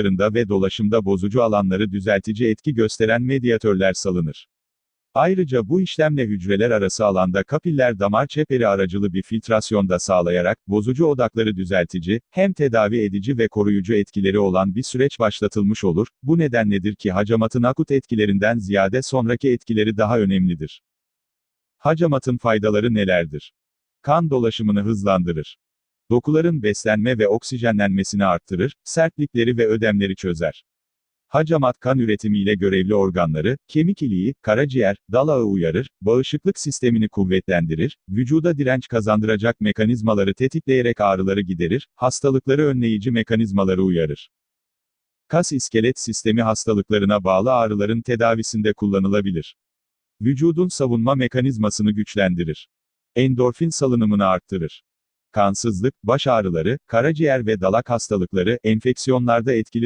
damarlarında ve dolaşımda bozucu alanları düzeltici etki gösteren medyatörler salınır. Ayrıca bu işlemle hücreler arası alanda kapiller damar çeperi aracılı bir filtrasyon da sağlayarak, bozucu odakları düzeltici, hem tedavi edici ve koruyucu etkileri olan bir süreç başlatılmış olur, bu nedenledir ki hacamatın akut etkilerinden ziyade sonraki etkileri daha önemlidir. Hacamatın faydaları nelerdir? Kan dolaşımını hızlandırır. Dokuların beslenme ve oksijenlenmesini arttırır, sertlikleri ve ödemleri çözer. Hacamat kan üretimiyle görevli organları, kemik iliği, karaciğer, dalağı uyarır, bağışıklık sistemini kuvvetlendirir, vücuda direnç kazandıracak mekanizmaları tetikleyerek ağrıları giderir, hastalıkları önleyici mekanizmaları uyarır. Kas iskelet sistemi hastalıklarına bağlı ağrıların tedavisinde kullanılabilir. Vücudun savunma mekanizmasını güçlendirir. Endorfin salınımını arttırır. Kansızlık, baş ağrıları, karaciğer ve dalak hastalıkları, enfeksiyonlarda etkili